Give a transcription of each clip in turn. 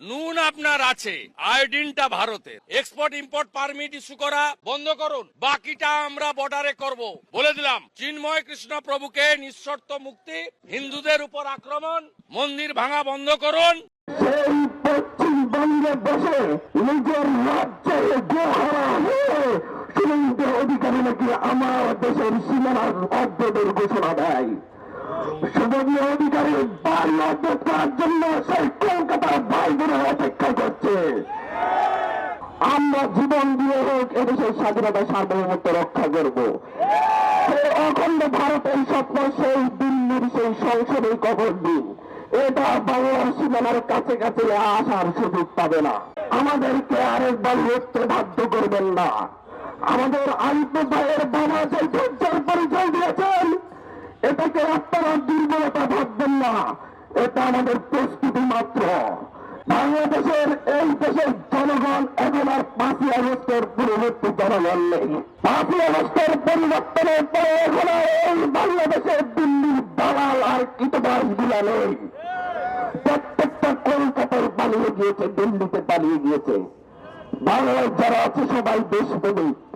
নুন আপনার আছে। আয়োডিনটা ভারতের। এক্সপোর্ট ইম্পোর্ট পারমিট ইস্যু করা বন্ধ করুন। বাকিটা আমরা বর্ডারে করব। বলে দিলাম, চিন্ময় কৃষ্ণ প্রভুকে নিঃশর্ত মুক্তি, হিন্দুদের উপর আক্রমণ, মন্দির ভাঙা বন্ধ করুন। পশ্চিমবঙ্গে বসে নিজের রাজ্যে অধিকারী নাকি আমার দেশের সীমানার ঘোষণা দেয়। শুভেন্দু অধিকারী বাড়ি অদ্ভুত করার জন্য সেই কলকাতার বাইরে অপেক্ষা করছে। আমরা জীবন দিয়ে হোক, এদেশের স্বাধীনতা সার্বভৌমত্ব রক্ষা করব। অখণ্ড ভারতের স্বপ্ন, সেই দিল্লির সেই সংসদে কবর দিন। এটা বাংলার সীমানার কাছে কাছে আসার সুযোগ পাবে না। আমাদেরকে আরেকবার লড়তে বাধ্য করবেন না। আমাদের আলিপ ভাইয়ের বাবা যে ধৈর্যের পরিচয় দিয়েছেন এটাকে আপনারা দুর্বলতা ভাববেন না। এটা আমাদের প্রস্তুতি মাত্র। বাংলাদেশের এই দেশের জনগণ এখন আর পাঁচই আগস্টের পূর্ববর্তী জনগণ নেই। পাঁচই আগস্টের পরিবর্তনের পরে এখন আর এই বাংলাদেশের দিল্লির দালাল আর ইতবাসগুলা নেই। প্রত্যেকটা কলকাতায় পালিয়ে গিয়েছে, দিল্লিতে পালিয়ে গিয়েছে। বাংলায় যারা আছে, সবাই দেশ দেশপ্রেমিক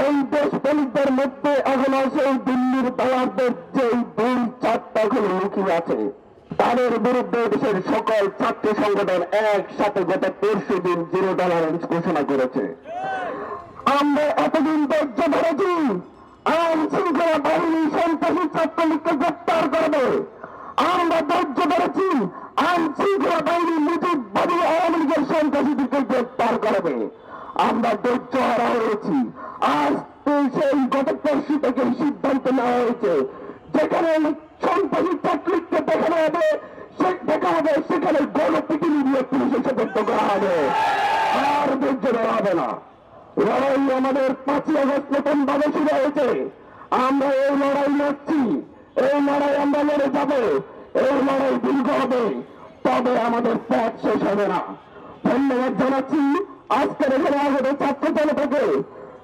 এই দেশপ্রেমিকদের মধ্যে এখন সেই দিল্লির দালালদের যে দুই চারটা এখন লুকিয়ে আছে। তাদের বিরুদ্ধে দেশের সকল ছাত্র সংগঠন একসাথে গত পরশু দিন জিরো টলারেন্স ঘোষণা করেছে। আমরা এতদিন ধৈর্য ধরেছি, আইন শৃঙ্খলা বাহিনী সন্ত্রাসী ছাত্রলীগকে গ্রেপ্তার করবে আমরা ধৈর্য ধরেছি আইন শৃঙ্খলা বাহিনী মুজিববাদী আওয়ামী লীগের সন্ত্রাসীদেরকে গ্রেপ্তার করবে আমরা ধৈর্য হারা হয়েছি। আজ সেই গত পরশু থেকে সিদ্ধান্ত নেওয়া হয়েছে। যেখানে সন্ত্রাসী ছাত্রলীগকে দেখানো হবে দেখা হবে, সেখানে গণপিটুনি পুলিশে সদস্য করা হবে। আর ধৈর্য ধরা হবে না। লড়াই আমাদের পাঁচই আগস্ট নতুন ভাবে শুরু হয়েছে। আমরা এই লড়াই লড়ছি। এই লড়াই আমরা লড়ে যাব। এই লড়াই দীর্ঘ হবে। তবে আমাদের পথ শেষ হবে না। ধন্যবাদ জানাচ্ছি। আজকের এখানে আমাদের ছাত্র জনতাকে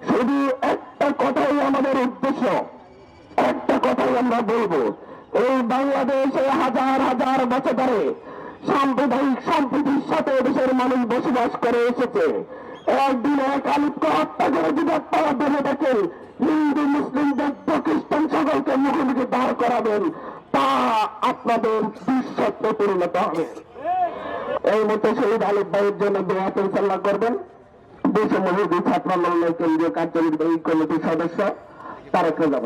শুধু একটা কথাই আমাদের উদ্দেশ্য। একটা কথাই আমরা বলব, এই বাংলাদেশে হাজার হাজার বছর ধরে সাম্প্রদায়িক সম্প্রীতির সাথে দেশের মানুষ বসবাস করে এসেছে। একদিন এক আলিপকে হত্যা করে যদি আপনারা ভেবে দেখেন হিন্দু, মুসলিম, বৌদ্ধ, খ্রিস্টান সকলকে মুখোমুখি দাঁড় করাবেন, তা আপনাদের দুঃস্বপ্নে পরিণত হবে। এই মতো শহীদ আলিফ ভাইয়ের জন্য দোয়া পরিচালনা করবেন। দেশ মহিলা ছাত্র কেন্দ্রীয় কার্যনির্বাহী কমিটির সদস্য তারেক রেজা